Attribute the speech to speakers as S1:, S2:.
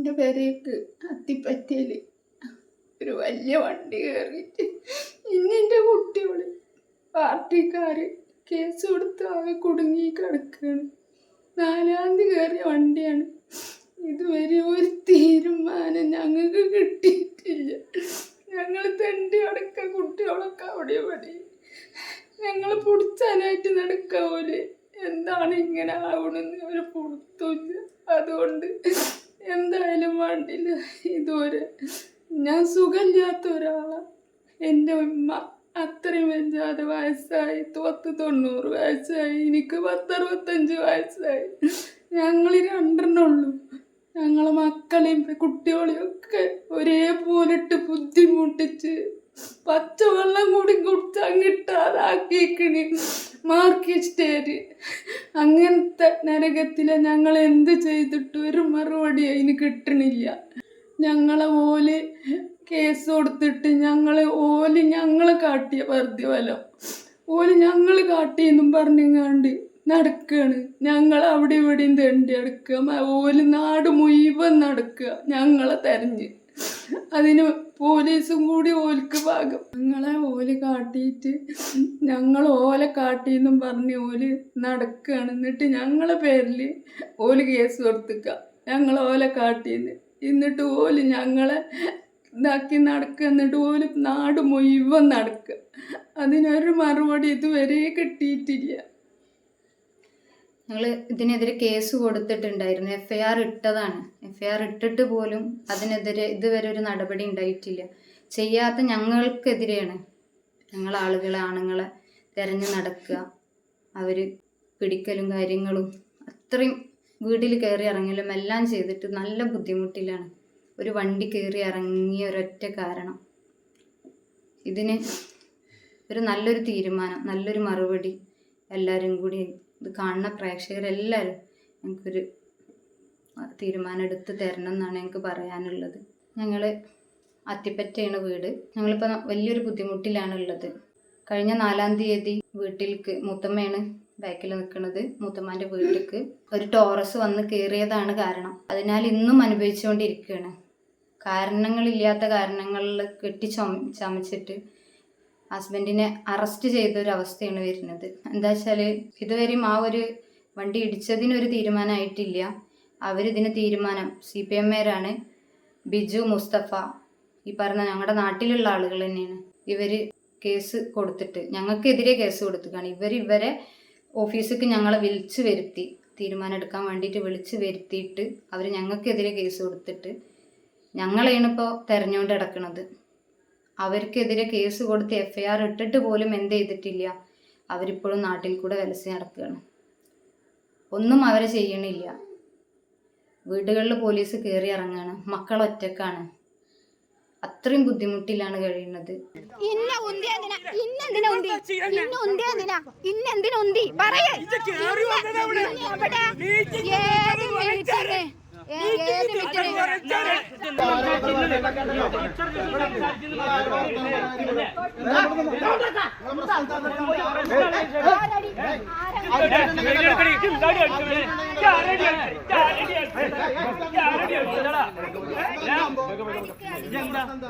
S1: എന്റെ പേരേക്ക് അത്തിപ്പറ്റയിൽ ഒരു വലിയ വണ്ടി കയറിയിട്ട് ഇന്നെന്റെ കുട്ടികൾ പാർട്ടിക്കാർ കേസ് കൊടുത്ത് ആകെ കുടുങ്ങി കിടക്കുകയാണ് നാലാം തീയതി കയറിയ വണ്ടിയാണ്. ഇതുവരെ ഒരു തീരുമാനം ഞങ്ങൾക്ക് കിട്ടിയിട്ടില്ല. ഞങ്ങൾ തെണ്ടി അടക്ക കുട്ടികളൊക്കെ അവിടെ ഇവിടെ. ഞങ്ങൾ പൊടിച്ചാനായിട്ട് നടക്കുക പോലെ എന്താണ് ഇങ്ങനെ ആവണമെന്ന് ഒരു പുറത്തുമില്ല. അതുകൊണ്ട് എന്തായാലും വേണ്ടില്ല ഇതുവരെ ഞാൻ സുഖമില്ലാത്ത ഒരാളാണ് എന്റെ ഉമ്മ അത്രയും വലുതാതെ വയസ്സായി. പത്ത് തൊണ്ണൂറ് വയസ്സായി. എനിക്ക് പത്തറുപത്തഞ്ച് വയസ്സായി. ഞങ്ങൾ രണ്ടെണ്ണുള്ളൂ ഞങ്ങളെ മക്കളെയും കുട്ടികളെയും ഒക്കെ ഒരേപോലെ ഇട്ട് ബുദ്ധിമുട്ടിച്ച് പച്ചവെള്ളം കൂടി കുടിച്ചാൽ കിട്ടാതാക്കിയേക്കണ് മാർക്കിസ്റ്റേര് അങ്ങനത്തെ നരകത്തിലെ ഞങ്ങൾ എന്ത് ചെയ്തിട്ട് ഒരു മറുപടി അതിന് കിട്ടണില്ല. ഞങ്ങളെ ഓൽ കേസ് കൊടുത്തിട്ട് ഞങ്ങൾ ഓൽ ഞങ്ങൾ കാട്ടിയ പ്രതിഫലം ഓൽ ഞങ്ങൾ കാട്ടിയെന്നും പറഞ്ഞങ്ങാണ്ട് നടക്കുകയാണ് ഞങ്ങൾ അവിടെ ഇവിടെയും തേണ്ടി നടക്കുക. ഓൽ നാട് മുഴുവൻ നടക്കുക. ഞങ്ങളെ തെരഞ്ഞ്. അതിന് പോലീസും കൂടി ഓൽക്ക് ഭാഗം. ഞങ്ങളെ ഓൽ കാട്ടിയിട്ട് ഞങ്ങൾ ഓല കാട്ടിയെന്നും പറഞ്ഞ് ഓൽ നടക്കുകയാണ് എന്നിട്ട് ഞങ്ങളെ പേരിൽ ഓൽ കേസ് കൊടുത്തിക്ക. ഞങ്ങൾ ഓല കാട്ടിന്ന്. എന്നിട്ട് ഓൽ ഞങ്ങളെ ഇതാക്കി നടക്കുക എന്നിട്ട് ഓൽ നാട് മുഴുവൻ നടക്കുക അതിനൊരു മറുപടി ഇതുവരെ കിട്ടിയിട്ടില്ല.
S2: ഞങ്ങൾ ഇതിനെതിരെ കേസ് കൊടുത്തിട്ടുണ്ടായിരുന്നു. എഫ് ഐ ആർ ഇട്ടതാണ്. എഫ് ഐ ആർ ഇട്ടിട്ട് പോലും അതിനെതിരെ ഇതുവരെ ഒരു നടപടി ഉണ്ടായിട്ടില്ല. ചെയ്യാത്ത ഞങ്ങൾക്കെതിരെയാണ് ഞങ്ങൾ ആളുകളെ ആണുങ്ങളെ തിരഞ്ഞു നടക്കുക. അവർ പിടിക്കലും കാര്യങ്ങളും അത്രയും വീട്ടിൽ കയറി ഇറങ്ങലും എല്ലാം ചെയ്തിട്ട് നല്ല ബുദ്ധിമുട്ടിലാണ്. ഒരു വണ്ടി കയറി ഇറങ്ങിയ ഒരൊറ്റ കാരണം. ഇതിന് ഒരു നല്ലൊരു തീരുമാനം നല്ലൊരു മറുപടി എല്ലാവരും കൂടി ഇത് കാണുന്ന പ്രേക്ഷകരെല്ലാവരും ഞങ്ങൾക്കൊരു തീരുമാനം എടുത്ത് തരണം എന്നാണ് ഞങ്ങൾക്ക് പറയാനുള്ളത്. ഞങ്ങൾ അത്തിപ്പറ്റയാണ് വീട്. ഞങ്ങളിപ്പോൾ വലിയൊരു ബുദ്ധിമുട്ടിലാണ് ഉള്ളത് കഴിഞ്ഞ നാലാം തീയതി വീട്ടിലേക്ക് മൂത്തമ്മയാണ് ബാക്കിൽ നിൽക്കുന്നത്. മൂത്തമ്മാന്റെ വീട്ടിലേക്ക് ഒരു ടോറസ് വന്ന് കയറിയതാണ് കാരണം. അതിനാൽ ഇന്നും അനുഭവിച്ചുകൊണ്ടിരിക്കുകയാണ്. കാരണങ്ങളില്ലാത്ത കാരണങ്ങളിൽ കെട്ടി ചമ ചമച്ചിട്ട് ഹസ്ബൻഡിനെ അറസ്റ്റ് ചെയ്ത ഒരു അവസ്ഥയാണ് വരുന്നത്. എന്താ വെച്ചാൽ ഇതുവരെയും ആ ഒരു വണ്ടി ഇടിച്ചതിനൊരു തീരുമാനമായിട്ടില്ല അവരിതിന് തീരുമാനം സി പി എമ്മുകാരാണ് ബിജു മുസ്തഫ ഈ പറഞ്ഞ ഞങ്ങളുടെ നാട്ടിലുള്ള ആളുകൾ തന്നെയാണ് ഇവർ കേസ് കൊടുത്തിട്ട്. ഞങ്ങൾക്കെതിരെ കേസ് കൊടുത്തിട്ടാണ് ഇവർ ഇവരെ ഓഫീസിലേക്ക് ഞങ്ങളെ വിളിച്ചു വരുത്തി തീരുമാനം എടുക്കാൻ വേണ്ടിയിട്ട് വിളിച്ചു വരുത്തിയിട്ട് അവർ ഞങ്ങൾക്കെതിരെ കേസ് കൊടുത്തിട്ട് ഞങ്ങളെയാണ് ഇപ്പോൾ തെരഞ്ഞുകൊണ്ട് കിടക്കുന്നത് അവർക്കെതിരെ കേസ് കൊടുത്ത് എഫ് ഐ ആർ ഇട്ടിട്ട് പോലും എന്ത് ചെയ്തിട്ടില്ല. അവരിപ്പോഴും നാട്ടിൽ കൂടെ വലസി നടക്കുകയാണ്. ഒന്നും അവരെ ചെയ്യണില്ല. വീടുകളിൽ പോലീസ് കയറി ഇറങ്ങാണ്. മക്കൾ ഒറ്റക്കാണ്. അത്രയും ബുദ്ധിമുട്ടിലാണ് കഴിയുന്നത്.
S3: ഇന്ന ഉന്തി എന്തിനാ ഇന്നെന്തിനാ ഉന്തി ഇന്ന എന്തിനാ ഉന്തി? പറയേ.
S4: എന്താ